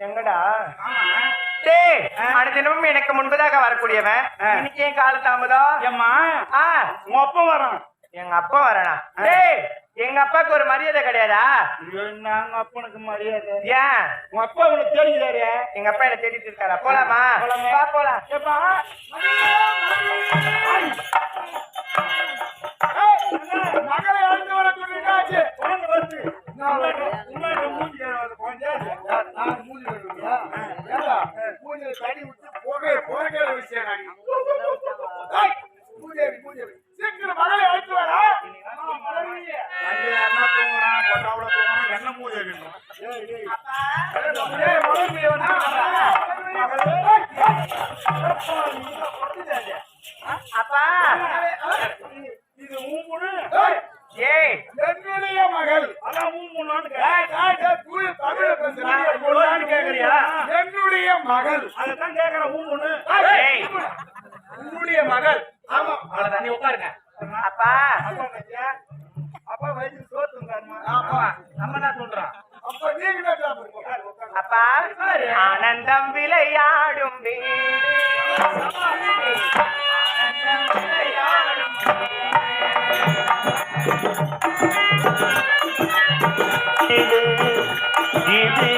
எங்கடா அடுத்த தினமும் எனக்கு முன்பதாக வரக்கூடியவன். இன்னைக்கு ஏன் கால தாமதம்? ஏம்மா? ஆ. உங்க அப்பா வரான். எங்க அப்பா வரனா? எங்க அப்பாவுக்கு ஒரு மரியாதை கிடையாதா? நாங்க அப்பனுக்கு மரியாதை? ஏன்? உங்க அப்பா உனக்கு தெரிஞ்சுதாரு எங்க அப்பா என்ன தேடிட்டு இருக்காரா? போலாமா? போலாமே. போலாம். அப்பா இது ஊமுனு ஏய் என்னுடைய மகள் அதான் ஊமுனான்னு கேக்குறியா என்னுடைய மகள் அதான் கேக்குற ஊமுனு ஏய் உன்னுடைய மகள் ஆமா அவ்வளவுதான் நீ உட்காருங்க அப்பா அப்பா அப்பா வயிற்று சோத்துங்க ஆமா நம்ம அப்பா ஆனந்தம் விளையாடும் ஆனந்தம் விளையாடும் இது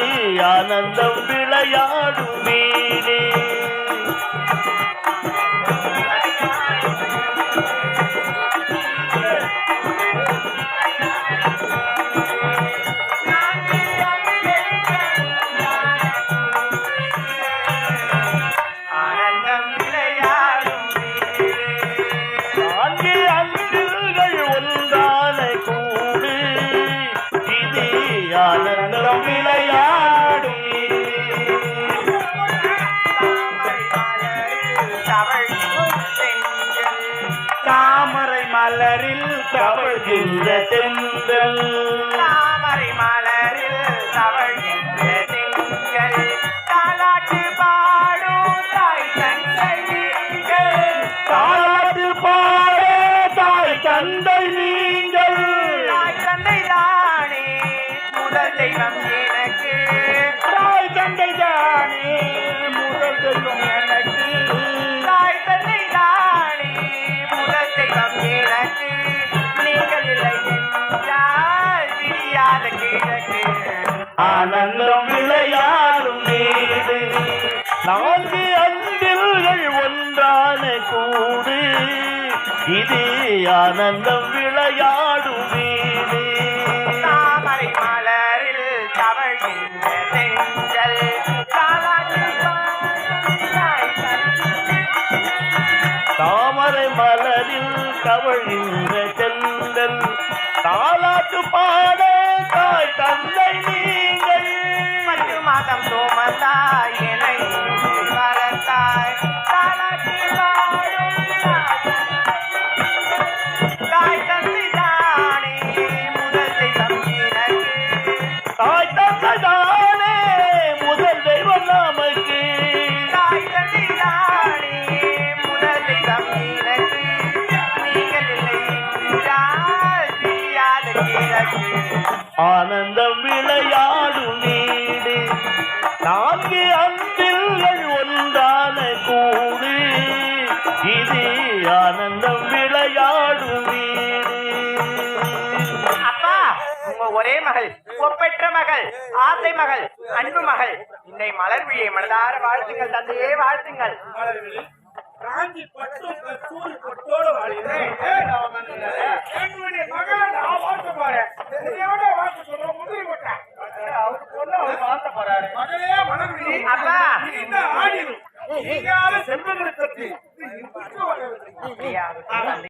ஆனந்தம் விளையாடும் வீடு. மலரில் தவழ்கின்ற தென்றல் தாமரை மலரில் தவழ்கின்ற திங்கள் தாலாட்டு பாடும் தாய் தந்தை நீங்கள். தாலாட்டு பாட தாய் தந்தை நீங்கள். தாய் தந்தை தானே முதல் தெய்வம் எனக்கு விளையாடும் வீடு நான்கு அன்பில்கள் ஒன்றான கூடு. இது ஆனந்தம் விளையாடும் வீடு. தாமரை மலரில் தவழ்கின்ற தந்தை தாமரை மலரில் தவழ்கின்ற தென்றல் தாலாட்டு பாட மாதம் சோமத்தாய் என்னை வரத்தாய் தாலாட்டு பாடும் தாய் தந்தை தானே முதல் தெய்வம் எனக்கு. தாய் தந்தை தானே முதல் தெய்வம் நமக்கு. தாய் தந்தை தானே முதல் தெய்வம் எனக்கு. நீங்கள் இல்லை என்றால் தெரியாத கிழக்கு ஆனந்தம் விளையாடும் இது ஆனந்தம் விளையாடும் வீடு அப்பா உங்க ஒரே மகள் ஒப்பற்ற மகள் ஆசை மகள் அன்பு மகள். இன்னை மலர் விழியை மனதார வாழ்த்துங்கள் தந்தையே வாழ்த்துங்கள். காஞ்சி பட்டும் கஸ்தூரி பொட்டோடு வாழ்கிறேன். என்னுடைய மகளை நான் வாழ்த்த போறேன். என்னையோட வாழ்த்த சொல்றோம் முதிரி கொட்டா. அவரு பொண்ணு அவர் வாழ்த்த போறாரு. மகளே மனவிழி அப்பா. இந்த ஆடிடும் நீங்காத செல்வங்களை பற்றி Ah, vale.